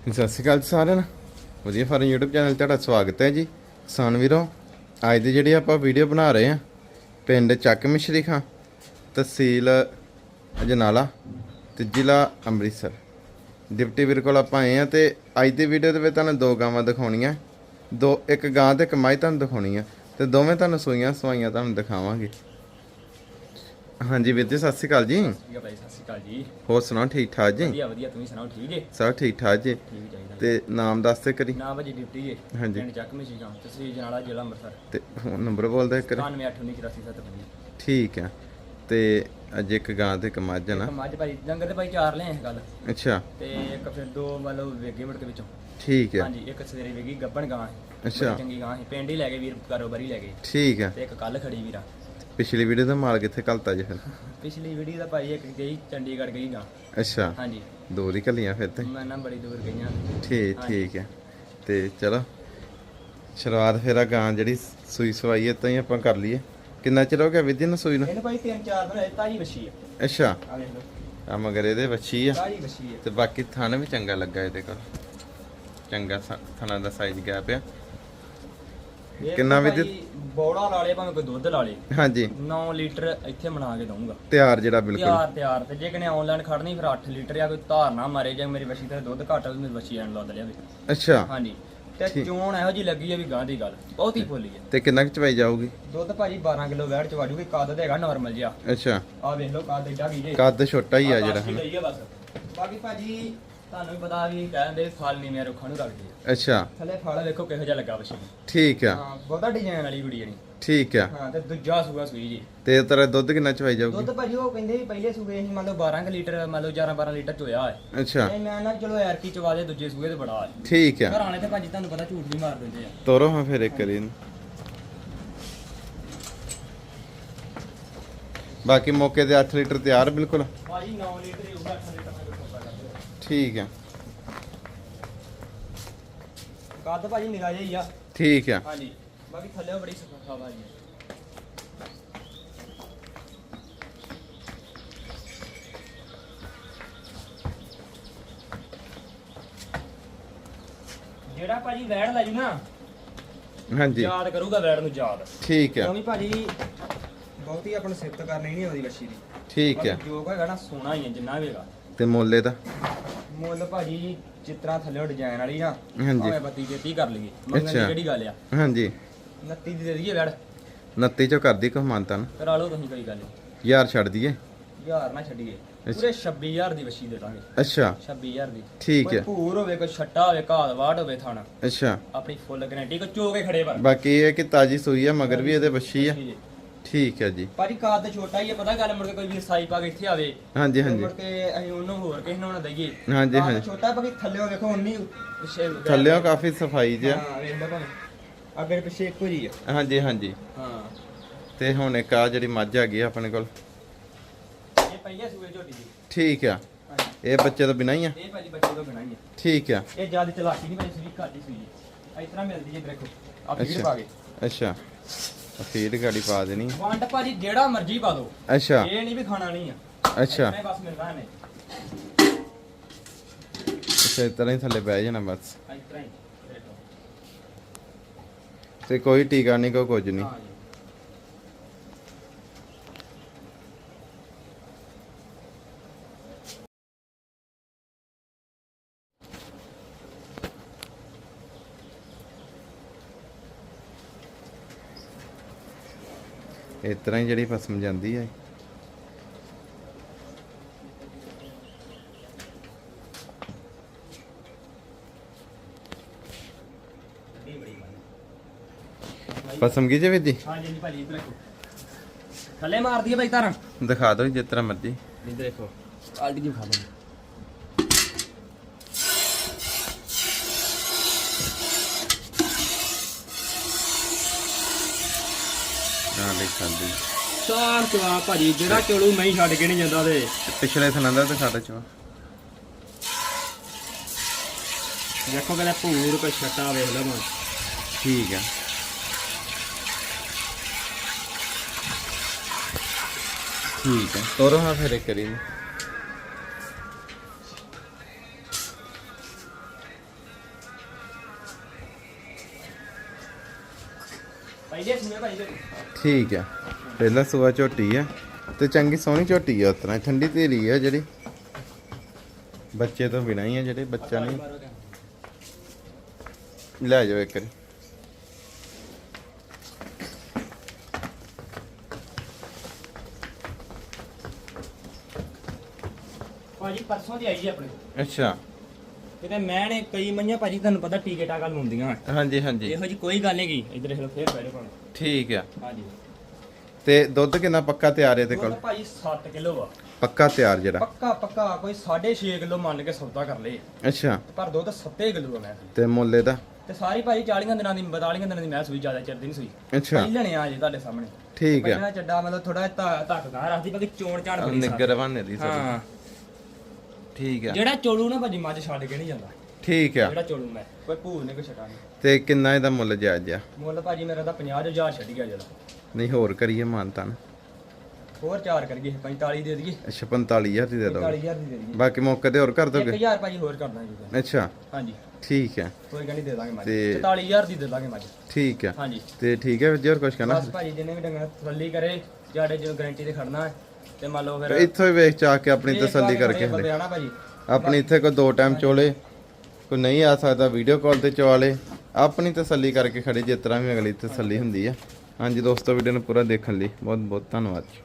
ਸਤਿ ਸ਼੍ਰੀ ਅਕਾਲ ਜੀ ਸਾਰਿਆਂ ਨੂੰ। ਵਧੀਆ ਫਾਰਮ YouTube ਚੈਨਲ 'ਤੇ ਤੁਹਾਡਾ ਸਵਾਗਤ ਹੈ ਜੀ। ਕਿਸਾਨ ਵੀਰੋ, ਅੱਜ ਦੀ ਜਿਹੜੀ ਆਪਾਂ ਵੀਡੀਓ ਬਣਾ ਰਹੇ ਹਾਂ, ਪਿੰਡ ਚੱਕ ਮਿਸ਼ਰੀ ਖਾਂ, ਤਹਿਸੀਲ ਅਜਨਾਲਾ ਤੇ ਜ਼ਿਲ੍ਹਾ ਅੰਮ੍ਰਿਤਸਰ। ਡਿਪਟੀ ਵੀਰ ਕੋਲ ਆਪਾਂ ਆਏ ਆ ਤੇ ਅੱਜ ਦੀ ਵੀਡੀਓ ਦੇ ਵਿੱਚ ਤੁਹਾਨੂੰ ਦੋ ਗਾਵਾਂ ਦਿਖਾਉਣੀਆਂ, ਦੋ ਇੱਕ ਗਾਂ ਤੇ ਇੱਕ ਮਾਈ ਤੁਹਾਨੂੰ ਦਿਖਾਉਣੀ ਆ ਤੇ ਦੋਵੇਂ ਤੁਹਾਨੂੰ ਸੂਈਆਂ ਸਵਾਈਆਂ ਤੁਹਾਨੂੰ ਦਿਖਾਵਾਂਗੇ। ਹਾਂਜੀ ਵੀਰ ਜੀ ਸਤਿ ਸ਼੍ਰੀ ਅਕਾਲ ਜੀ। ਠੀਕ ਹੈ ਭਾਈ ਸਤਿ ਸ਼੍ਰੀ ਅਕਾਲ ਜੀ। ਹੋਰ ਸੁਣਾਓ ਠੀਕ ਠਾਕ ਜੀ? ਵਧੀਆ ਵਧੀਆ ਤੁਸੀਂ ਸੁਣਾਓ ਠੀਕ ਹੈ ਸਭ ਠੀਕ ਠਾਕ ਜੀ। ਠੀਕ ਚਾਹੀਦਾ ਤੇ ਨਾਮ ਦੱਸ ਤੇ ਕਰੀ ਨਾ ਭਾਜੀ ਡਿਊਟੀ ਹੈ ਹਾਂਜੀ। ਪਿੰਡ ਚੱਕ ਮਸ਼ੀ ਗਾਂ ਤਹਿਸੀਲ ਜਨਾਲਾ ਜ਼ਿਲ੍ਹਾ ਅੰਮ੍ਰਿਤਸਰ। ਤੇ ਹੁਣ ਨੰਬਰ ਬੋਲਦਾ ਇੱਕ ਵਾਰੀ। 98898477 ਠੀਕ ਆ। ਤੇ ਅੱਜ ਇੱਕ ਗਾਂ ਤੇ ਇੱਕ ਮੱਝ ਆ ਨਾ। ਇੱਕ ਮੱਝ ਭਾਈ ਡੰਗਰ ਤੇ ਭਾਈ ਚਾਰ ਲੈ ਆਏ ਗੱਲ ਅੱਛਾ। ਤੇ ਇੱਕ ਫਿਰ ਦੋ ਮਤਲਬ ਵੇਗੇ ਮੁੜ ਕੇ ਵਿੱਚੋਂ। ਠੀਕ ਆ। ਹਾਂਜੀ ਇੱਕ ਸਵੇਰੇ ਵੇਗੀ ਗੱਬਣ ਗਾਂ ਅੱਛਾ। ਬੜੀ ਚੰਗੀ ਗਾਂ ਹੈ ਪਿੰਡ ਹੀ ਲੈ ਗਏ ਵੀਰ ਕਾਰੋਬਾਰੀ ਲੈ ਗਏ। ਠੀਕ ਆ। ਤੇ ਇੱਕ ਕੱਲ ਖੜੀ ਵੀਰਾ। ਪਿਛਲੀ ਵੀਡੀਓ ਦਾ ਮਾਲ ਕਿੱਥੇ ਘਲਤਾ ਜੀ ਫਿਰ ਪਿਛਲੀ ਵੀਡੀਓ ਦਾ ਭਾਈ ਇੱਕ ਗਈ ਚੰਡੀਗੜ੍ਹ ਗਈ ਗਾਂ। ਅੱਛਾ। ਹਾਂਜੀ। ਦੋ ਦੀ ਕੱਲੀਆਂ ਫਿਰ ਤੇ। ਮੈਂ ਨਾ ਬੜੀ ਦੂਰ ਗਈਆਂ। ਠੀਕ। ਠੀਕ ਆ ਤੇ ਚਲੋ ਸ਼ੁਰੂਆਤ ਫਿਰ ਆ ਗਾਂ ਜਿਹੜੀ ਸੂਈ ਸਵਾਈ ਹੈ ਤਾਂ ਹੀ ਆਪਾਂ ਕਰ ਲਈਏ। ਕਿੰਨਾ ਚਿਰ ਹੋ ਗਿਆ ਵਿਧੀ ਨੂੰ ਸੂਈ ਨੂੰ? ਇਹਨੂੰ ਭਾਈ ਤਿੰਨ ਚਾਰ ਦਿਨ ਹੋਏ ਤਾਜੀ ਵਛੀ ਹੈ ਅੱਛਾ। ਆ ਵੇਖ ਲਓ। ਆ ਮਗਰ ਇਹਦੇ ਵੱਛੀ ਆ। ਤਾਜੀ ਵਛੀ ਹੈ ਤੇ ਬਾਕੀ ਥਣ ਵੀ ਚੰਗਾ ਲੱਗਾ ਇਹਦੇ ਕੋਲ। ਚੰਗਾ ਥਣਾਂ ਦਾ ਸਾਈਜ਼ ਗਿਆ ਪਿਆ ਇਹ ਕਿੰਨਾ ਵੀ ਭਾਈ ਬੌੜਾ ਲਾ ਲੇ ਭਾਵੇਂ ਕੋਈ ਦੁੱਧ ਲਾ ਲੇ ਹਾਂਜੀ। 9 ਲੀਟਰ ਇੱਥੇ ਬਣਾ ਕੇ ਦਊਂਗਾ। ਤਿਆਰ ਜਿਹੜਾ ਬਿਲਕੁਲ। ਤਿਆਰ ਤਿਆਰ। ਤੇ ਜੇ ਕਿਨੇ ਆਨਲਾਈਨ ਖੜਨੀ ਫਿਰ 8 ਲੀਟਰ ਜਾਂ ਕੋਈ ਧਾਰ ਨਾ ਮਾਰੇ ਜਾਂ ਮੇਰੀ ਵਛੀ ਤੇ ਦੁੱਧ ਘੱਟ ਹੋਵੇ ਮੇਰੀ ਵਛੀ ਐਨ ਲੱਦ ਲਿਆ ਵੀ ਅੱਛਾ। ਹਾਂਜੀ। ਤੇ। ਚੋਣ ਇਹੋ ਜੀ ਲੱਗੀ ਹੈ ਵੀ ਗਾਂ ਦੀ ਗੱਲ। ਬਹੁਤ ਹੀ ਫੁੱਲੀ ਹੈ ਤੇ ਕਿੰਨਾ ਕੁ ਚਵਾਈ ਜਾਊਗੀ? ਦੁੱਧ ਭਾਜੀ 12 ਕਿਲੋ ਵੈੜ ਚ ਵਾਜੂਗੀ ਕੱਦ ਤੇ ਹੈਗਾ ਨਾਰਮਲ ਜਿਹਾ। ਅੱਛਾ। ਆ ਵੇਖ ਲਓ ਕੱਦ ਏਡਾ ਕੀ ਜੇ। ਕੱਦ ਛੋਟਾ ਹੀ ਆ ਜਿਹੜਾ ਆਹ ਹਨਾ। ਲਈ ਆ ਬਸ। ਬਾਕੀ ਭਾਜੀ ਤੁਹਾਨੂੰ ਵੀ ਪਤਾ ਵੀ ਕਹਿੰਦੇ ਫਲ ਨਹੀਂ ਮੇਰੇ ਰੁੱਖਾਂ ਨੂੰ ਲੱਗਦੇ ਆ। ਅੱਛਾ। ਥੱਲੇ ਫਲ ਵੇਖੋ ਕਿਹੋ ਜਿਹਾ ਲੱਗਾ ਵਛੀ ਨੂੰ ਠੀਕ ਆ। ਹਾਂ ਬਹੁਤਾ ਡਿਜ਼ਾਈਨ ਵਾਲੀ ਕੁੜੀ ਨਹੀਂ ਠੀਕ ਆ। ਹਾਂ ਤੇ ਦੂਜਾ ਸੂਆ ਸੂਈ ਜੀ। ਤੇ ਤੇਰਾ ਦੁੱਧ ਕਿੰਨਾ ਚਵਾਈ ਜਾਊਗੀ? ਦੁੱਧ ਭਾਜੀ ਉਹ ਕਹਿੰਦੇ ਵੀ ਪਹਿਲੇ ਸੂਏ ਸੀ ਮੰਨ ਲਓ 12 ਕੁ ਲੀਟਰ ਮੰਨ ਲਓ 11 12 ਲੀਟਰ ਚੋਇਆ ਹੈ ਅੱਛਾ। ਤੇ ਮੈਂ ਨਾ ਚਲੋ ਯਾਰ ਕੀ ਚਵਾ ਦੇ ਦੂਜੇ ਸੂਏ ਤੇ ਬੜਾ ਹੈ ਠੀਕ ਆ। ਘਰ ਆਣੇ ਤੇ ਭਾਜੀ ਤੁਹਾਨੂੰ ਪਤਾ ਝੂਠ ਵੀ ਮਾਰ ਦਿੰਦੇ ਆ। ਤੋਰੋ ਹਾਂ ਫਿਰ ਇੱਕ ਵਾਰੀ ਇਹਨੂੰ। ਬਾਕੀ ਮੌਕੇ ਤੇ 8 ਲੀਟਰ ਤਿਆਰ ਬਿਲਕੁਲ। ਭਾਜੀ 9 ਲੀਟਰ ਹੀ ਹੋਊਗਾ 8 ਲੀਟਰ। ਦਾ ਕੋਪਾ ਕਰਦੇ ਠੀਕ ਆ। ਕੱਦ ਭਾਜੀ ਨਿਗਾਹ ਜਿਹਾ ਆ। ਠੀਕ ਆ। ਹਾਂਜੀ। ਬਾਕੀ ਥੱਲੇ ਬੜੀ ਸਫਾ ਭਾਜੀ ਜਿਹੜਾ ਭਾਜੀ ਵੈੜ ਲੈ ਜੂ ਨਾ ਹਾਂਜੀ। ਯਾਦ ਕਰੂਗਾ ਵੈੜ ਨੂੰ ਯਾਦ। ਠੀਕ ਆ। ਕਿਉਂਕਿ ਭਾਜੀ ਬਹੁਤੀ ਆਪਣ ਸਿਫਤ ਕਰਨੀ ਨਹੀਂ ਆਉਂਦੀ ਬੱਚੀ ਦੀ। ਠੀਕ ਆ। ਬਾਕੀ ਜੋ ਹੈਗਾ ਨਾ ਸੋਨਾ ਹੀ ਹੈ ਜਿੰਨਾ ਵੀ ਹੈਗਾ। ਤੇ ਮੋਲੇ ਦਾ ਮੁੱਲ ਭਾਜੀ ਚਿੱਤਰਾਂ ਥੱਲੇ ਡਿਜ਼ਾਈਨ ਵਾਲੀ ਆ। ਹਾਂਜੀ। ਭਾਵੇਂ ਬੱਤੀ ਤੇਤੀ ਕਰ ਲਈਏ। ਮੰਗਣ ਦੀ ਅੱਛਾ। ਕਿਹੜੀ ਗੱਲ ਆ? ਹਾਂਜੀ। 29 ਦੀ ਦੇ ਦਈਏ ਵੈੜ? 29 ਚੋਂ ਕਰਦੀ ਕੋ ਮਾਨਤਾ ਨਾ ਕਰਾ ਲਓ ਤੁਸੀਂ ਕੋਈ ਗੱਲ ਯਾਰ ਛੱਡ ਦਈਏ। ਯਾਰ ਨਾ ਛੱਡੀਏ। ਪੂਰੇ 26000 ਦੀ ਵਛੀ ਦੇ ਦਾਂਗੇ। ਅੱਛਾ। 26000 ਦੀ। ਠੀਕ ਕੋਈ ਹੈ। ਭੂਰ ਹੋਵੇ ਕੋਈ ਛੱਟਾ ਹੋਵੇ ਘਾਲ ਵਾੜ ਹੋਵੇ ਥਾਣਾ। ਅੱਛਾ। ਆਪਣੀ ਫੁੱਲ ਗਾਰੰਟੀ ਕੋ ਚੋ ਕੇ ਖੜੇ ਪਰ ਬਾਕੀ ਇਹ ਹੈ ਕਿ ਤਾਜੀ ਸੂਈ ਆ ਮਗਰ ਵੀ ਇਹਦੇ ਵੱਛੀ ਆ। ਜੀ। ਠੀਕ ਹੈ ਜੀ। ਭਾਜੀ ਕਾਦ ਤੇ ਛੋਟਾ ਹੀ ਹੈ ਪਤਾ ਗੱਲ ਮੁੜ ਕੇ ਕੋਈ ਵੀ ਸਾਈ ਪਾ ਕੇ ਇੱਥੇ ਆਵੇ। ਹਾਂਜੀ ਤੇ ਹਾਂਜੀ। ਮੁੜ ਕੇ ਅਸੀਂ ਉਹਨੂੰ ਹੋਰ ਕਿਸੇ ਨੂੰ ਨਾ ਦਈਏ। ਹਾਂਜੀ, ਕਾਦ ਹਾਂਜੀ। ਛੋਟਾ ਬਾਕੀ ਥੱਲੇ ਵੇਖੋ ਉਨੀ ਪਿੱਛੇ ਥੱਲਿਓ ਕਾਫੀ ਸਫ਼ਾਈ ਜਿਆ ਹਾਂ ਵੇਖ ਲਓ ਭਾਵੇਂ। ਅੱਗੇ ਪਿੱਛੇ ਇੱਕੋ ਜੀ ਆ। ਹਾਂਜੀ ਹਾਂਜੀ। ਹਾਂ। ਤੇ ਹੁਣ ਇੱਕ ਆ ਜਿਹੜੀ ਮੱਝ ਆ ਗਈ ਆ ਆਪਣੇ ਕੋਲ। ਇਹ ਪਹਿਲੇ ਸੂਏ ਝੋਟੀ ਦੀ। ਠੀਕ ਆ। ਹਾਂਜੀ। ਇਹ ਬੱਚੇ ਤੋਂ ਬਿਨਾਂ ਹੀ ਆ? ਇਹ ਭਾਜੀ ਬੱਚੇ ਤੋਂ ਬਿਨਾਂ ਹੀ ਠੀਕ ਆ। ਇਹ ਜ਼ਿਆਦਾ ਚਲਾਕੀ ਨਹੀਂ ਭਾਜੀ ਸੂਈ ਘੱਟ ਹੀ ਸੂਈ ਹੈ ਇਸ ਤਰ੍ਹਾਂ ਮਿਲਦੀ ਹੈ ਦੇਖੋ ਆ ਫੀਡ ਅੱਛਾ। ਪਾ ਕੇ। ਅੱਛਾ। ਫੀਡ ਗਾੜੀ ਪਾ ਦੇਣੀ। ਵੰਡ ਭਾਜੀ ਜਿਹੜਾ ਮਰਜ਼ੀ ਪਾ ਦਿਓ। ਅੱਛਾ। ਇਹ ਨਹੀਂ ਵੀ ਖਾਣਾ ਨਹੀਂ ਆ। ਅੱਛਾ। ਮੈਂ ਬਸ ਮਿਲਦਾ ਨੇ ਅੱਛਾ ਇਸ ਤਰ੍ਹਾਂ ਹੀ ਥੱਲੇ ਬਹਿ ਜਾਣਾ ਬਸ। ਤੇ ਕੋਈ ਟੀਕਾ ਨਹੀਂ ਕੋਈ ਕੁਝ ਨਹੀਂ। ਇਸ ਤਰ੍ਹਾਂ ਹੀ ਜਿਹੜੀ ਫਸਮ ਜਾਂਦੀ ਹੈ ਫਸਮ ਗਈ ਜੇ ਜੀ? ਹਾਂ ਜੀ ਭਾਜੀ ਇੱਧਰ ਦੇਖੋ ਥੱਲੇ ਮਾਰਦੀ ਹੈ ਭਾਈ ਤਾਰਾਂ। ਦਿਖਾ ਦਿਓ ਜਿਸ ਤਰ੍ਹਾਂ ਮਰਜ਼ੀ। ਇੱਧਰ ਦੇਖੋ ਆਲਟੀ ਜੀ ਖਾ ਲਓ ਹਾਂ ਦੇਖ ਸਕਦੇ ਚਾਰ ਚਵਾ ਭਾਜੀ ਜਿਹੜਾ ਚੋਲੂ ਮੈਂ ਹੀ ਛੱਡ ਕੇ ਨਹੀਂ ਜਾਂਦਾ ਤੇ। ਪਿਛਲੇ ਥਣਾ ਦਾ ਦਿਖਾ ਦਿਓ ਚੋ ਦੇਖੋ ਕਹਿੰਦਾ ਭੂਰ ਕੋ ਛੱਟਾ ਵੇਖ ਲਵਾਂ ਠੀਕ ਆ। ਠੀਕ ਹੈ ਤੋਰੋ ਹਾਂ ਫਿਰ ਇੱਕ ਕਰੀ ਠੀਕ ਹੈ। ਪਹਿਲਾ ਸੂਆ ਝੋਟੀ ਹੈ ਤੇ ਚੰਗੀ ਸੋਹਣੀ ਝੋਟੀ ਹੈ ਉਤਰਾ ਠੰਡੀ ਧੀਰੀ ਹੈ ਜਿਹੜੀ। ਬੱਚੇ ਤੋਂ ਬਿਨਾਂ ਹੀ ਹੈ ਜਿਹੜੇ ਬੱਚਾ ਨਹੀਂ। ਲੈ ਜਾਓ ਇੱਕ ਵਾਰੀ। ਭਾਜੀ ਪਰਸੋਂ ਦੀ ਆਈ ਜੀ ਆਪਣੇ। ਅੱਛਾ। ਕਿਤੇ ਮੈਂ ਨੇ ਕਈ ਮਈਆਂ ਭਾਜੀ ਤੁਹਾਨੂੰ ਪਤਾ ਟੀਕੇ ਟਾਕਾ ਲਾਉਂਦੀਆਂ ਹਾਂਜੀ ਹਾਂਜੀ। ਇਹੋ ਜੀ ਕੋਈ ਗੱਲ ਨਹੀਂ ਗੀ। ਇਧਰ ਫੇਰ ਬੈਠੋ ਭਾਵੇਂ। ਠੀਕ ਆ। ਹਾਂਜੀ। ਤੇ ਦੁੱਧ ਕਿੰਨਾ ਪੱਕਾ ਤਿਆਰ ਹੈ ਤੇ ਕੋਲ? ਭਾਜੀ 7 ਕਿਲੋ ਆ। ਪੱਕਾ ਤਿਆਰ ਜਿਹੜਾ? ਪੱਕਾ ਪੱਕਾ ਕੋਈ 6.5 ਕਿਲੋ ਮੰਨ ਕੇ ਸੌਦਾ ਕਰ ਲਏ। ਅੱਛਾ। ਪਰ ਦੁੱਧ 7 ਕਿਲੋ ਆ ਮੈਂ। ਤੇ ਮੁੱਲੇ ਦਾ ਤੇ ਸਾਰੀ ਭਾਜੀ 40 ਦਿਨਾਂ ਦੀ 42 ਦਿਨਾਂ ਦੀ ਮੈਂ ਸੂਈ ਜ਼ਿਆਦਾ ਚਿਰ ਦੀ ਨਹੀਂ ਸੂਈ। ਅੱਛਾ। ਪਹਿਲਣੇ ਆ ਜੇ ਤੁਹਾਡੇ ਸਾਹਮਣੇ। ਠੀਕ ਆ। ਪਹਿਲਾਂ ਚੱਡਾ ਮਤਲਬ ਥੋੜਾ ਧੱਕ ਗਾ ਰੱਖਦੀ ਬਾਕੀ ਚੋਣ ਝਾੜ ਬੜੀ ਸਾਰੀ। ਨਿੱਗਰ ਬਹਾਨੇ ਦੀ ਹਾਂ। ਠੀਕ ਆ। ਜਿਹੜਾ ਚੋਲੂ ਨਾ ਭਾਜੀ ਮੱਝ ਛੱਡ ਕੇ ਨਹੀਂ ਜਾਂਦਾ। ਠੀਕ ਆ। ਜਿਹੜਾ ਚੋਲੂ ਮੈਂ ਕੋਈ ਭੂਰ ਨਹੀਂ ਕੋਈ ਨਹੀਂ ਤੇ ਕਿੰਨਾ ਇਹਦਾ ਮੁੱਲ ਜਾਇਜ਼ ਆ? ਮੁੱਲ ਭਾਜੀ ਮੇਰਾ ਤਾਂ 50000 ਛੱਡ ਗਿਆ ਜਿਹੜਾ। ਨਹੀਂ ਹੋਰ ਕਰੀਏ ਮਾਨਤਾ ਨਾ ਹੋਰ ਚਾਰ ਕਰ ਗਏ 45 ਦੇ ਦਈਏ। ਅੱਛਾ 45000 ਦੀ ਦੇ ਦੋ 45000 ਦੀ ਦੇ ਦਈਏ। ਬਾਕੀ ਮੌਕੇ ਤੇ ਹੋਰ ਕਰ ਦੋਗੇ? 1000 ਭਾਜੀ ਹੋਰ ਕਰ ਦਾਂਗੇ ਅੱਛਾ। ਹਾਂਜੀ। ਠੀਕ ਹੈ ਕੋਈ ਗੱਲ ਨਹੀਂ ਦੇ ਦਾਂਗੇ ਮੱਝ। ਤੇ- 44000 ਦੀ ਦੇ ਦਾਂਗੇ ਮੱਝ। ਠੀਕ ਹੈ ਹਾਂਜੀ। ਤੇ ਠੀਕ ਹੈ ਵੀਰ ਜੀ ਹੋਰ ਕੁਝ ਕਹਿਣਾ? ਬਸ ਭਾਜੀ ਜਿਹਨੇ ਵੀ ਡੰਗਰ ਤਸੱਲੀ ਕਰੇ ਜਾੜੇ ਜੋ ਗਾਰੰਟੀ ਤੇ ਖੜਨਾ ਹੈ ਤੇ ਮੰਨ ਲਓ ਫਿਰ ਇੱਥੋਂ ਹੀ ਵੇਖ ਚਾ ਕੇ ਆਪਣੀ ਤਸੱਲੀ ਕਰਕੇ ਹਲੇ ਭਾਜੀ? ਆਪਣੀ ਇੱਥੇ ਕੋਈ ਦੋ ਟਾਈਮ ਚੋਲੇ ਕੋਈ ਨਹੀਂ ਆ ਸਕਦਾ ਵੀਡੀਓ ਕਾਲ ਤੇ ਚਵਾਲੇ ਆਪਣੀ ਤਸੱਲੀ ਕਰਕੇ ਖੜੇ ਜਿਸ ਤਰ੍ਹਾਂ ਵੀ ਅਗਲੀ ਤਸੱਲੀ ਹੁੰਦੀ ਹੈ ਹਾਂਜੀ ਦੋਸਤੋ ਵੀਡੀਓ ਨੂੰ ਪੂਰਾ ਦੇਖਣ ਲਈ ਬਹੁਤ ਬਹੁਤ ਧੰਨਵਾਦ। ਜੀ